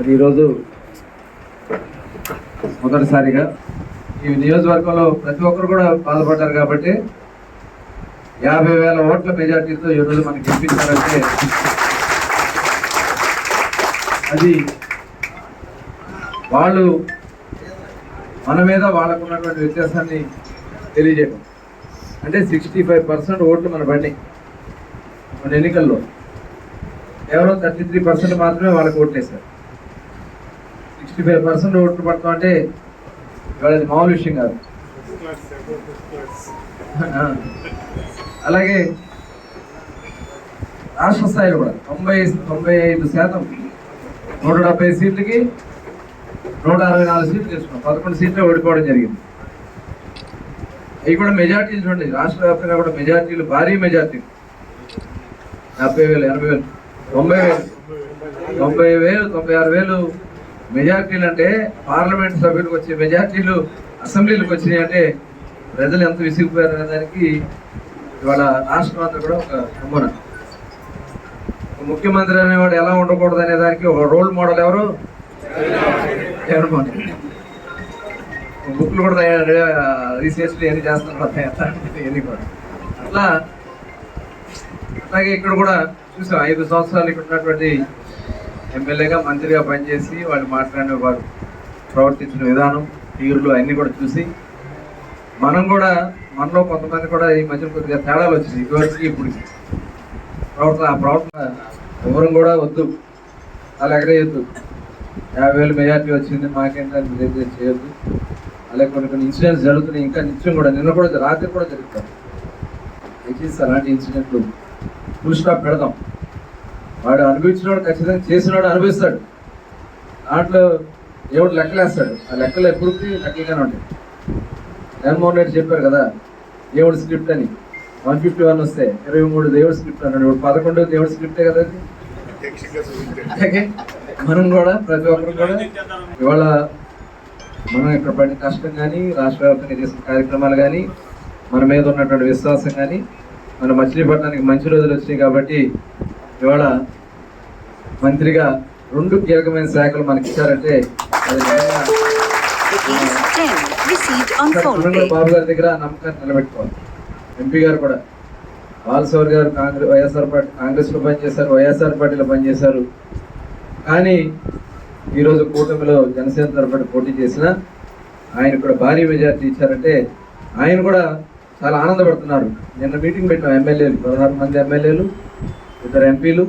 మరి ఈరోజు మొదటిసారిగా ఈ నియోజకవర్గంలో ప్రతి ఒక్కరు కూడా బాధపడ్డారు కాబట్టి యాభై వేల ఓట్ల మెజార్టీతో ఈరోజు మనకి గెలిపించారంటే అది వాళ్ళు మన మీద వాళ్ళకు ఉన్నటువంటి వ్యత్యాసాన్ని తెలియజేయడం. అంటే సిక్స్టీ ఫైవ్ పర్సెంట్ ఓట్లు మన బండి మన ఎన్నికల్లో. కేవలం థర్టీ త్రీ పర్సెంట్ మాత్రమే వాళ్ళకి ఓట్లేశారు. సిక్స్టీ ఫైవ్ పర్సెంట్ ఓట్లు పడతాం అంటే ఇవాళ అది మామూలు విషయం కాదు. అలాగే రాష్ట్ర స్థాయిలో కూడా తొంభై తొంభై ఐదు శాతం నూట డెబ్బై సీట్లకి నూట అరవై నాలుగు సీట్లు తీసుకున్నాం పదకొండు సీట్లు ఓడిపోవడం జరిగింది. అవి కూడా మెజార్టీలు చూడండి. రాష్ట్ర వ్యాప్తంగా కూడా మెజార్టీలు భారీ మెజార్టీలు డెబ్బై వేలు ఎనభై వేలు తొంభై వేలు తొంభై వేలు తొంభై ఆరు వేలు మెజార్టీలు అంటే పార్లమెంట్ సభ్యులకు వచ్చే మెజార్టీలు అసెంబ్లీలకు వచ్చినాయి అంటే ప్రజలు ఎంత విసిగిపోయారు అనే దానికి ఇవాళ రాష్ట్రం అంతా కూడా ఒక నమూన ముఖ్యమంత్రి అనేవాడు ఎలా ఉండకూడదు అనే దానికి ఒక రోల్ మోడల్ ఎవరు? జగన్మోహన్ రెడ్డి. బుక్లు కూడా రీసెర్చ్లు ఎన్ని చేస్తున్నారు ఎన్ని కూడా. అట్లా అలాగే ఇక్కడ కూడా చూసాం ఐదు సంవత్సరాలు ఇక్కడ ఉన్నటువంటి ఎమ్మెల్యేగా మంత్రిగా పనిచేసి వాళ్ళు మాట్లాడిన వారు ప్రవర్తించిన విధానం తీరులు అన్నీ కూడా చూసి మనం కూడా మనలో కొంతమంది కూడా ఈ మధ్య కొద్దిగా తేడాలు వచ్చింది ఇదివరకు ఇప్పుడు ప్రవర్తన ఆ ప్రవర్తన ఎవరు కూడా వద్దు. అలా ఎగరేయొద్దు యాభై వేలు మెజార్టీ వచ్చింది మాకేంటని చేయొద్దు. అలాగే కొన్ని కొన్ని ఇన్సిడెంట్స్ జరుగుతున్నాయి. ఇంకా నిత్యం కూడా నిన్న కూడా రాత్రి కూడా జరుగుతాయి. దయచేసి అలాంటి ఇన్సిడెంట్లు ఫుల్ స్టాప్ పెడదాం. వాడు అనుభవించినవాడు ఖచ్చితంగా చేసినవాడు అనుభవిస్తాడు. దాంట్లో ఎవడు లెక్కలేస్తాడు. ఆ లెక్కలు ఎప్పటికీ లెక్కలుగానే ఉంటాయి. జగన్మోహన్ రెడ్డి చెప్పారు కదా దేవుడు స్క్రిప్ట్ అని. వన్ ఫిఫ్టీ వన్ వస్తే ఇరవై మూడు దేవుడి స్క్రిప్ట్ అన్నాడు. ఇప్పుడు పదకొండు దేవుడి స్క్రిప్టే కదా అది? అలాగే మనం కూడా ప్రతి ఒక్కరు కూడా ఇవాళ మనం ఇక్కడ పడిన కష్టం కానీ రాష్ట్ర వ్యాప్తంగా చేసిన కార్యక్రమాలు కానీ మన మీద ఉన్నటువంటి విశ్వాసం కానీ మన మచిలీపట్నానికి మంచి రోజులు వచ్చినాయి కాబట్టి ఇవాళ మంత్రిగా రెండు కీలకమైన శాఖలు మనకి ఇచ్చారంటే బాబు గారి దగ్గర నమ్మకాన్ని నిలబెట్టుకోవాలి. ఎంపీ గారు కూడా. బాలసౌర్ గారు కాంగ్రెస్ వైఎస్ఆర్ పార్టీ కాంగ్రెస్లో పనిచేశారు వైఎస్ఆర్ పార్టీలో పనిచేశారు. కానీ ఈరోజు కూటమిలో జనసేన తరఫున పోటీ చేసిన ఆయన కూడా భారీ మెజార్టీ ఇచ్చారంటే ఆయన కూడా చాలా ఆనందపడుతున్నారు. నిన్న మీటింగ్ పెట్టిన ఎమ్మెల్యేలు పదహారు మంది ఎమ్మెల్యేలు ఇద్దరు ఎంపీలు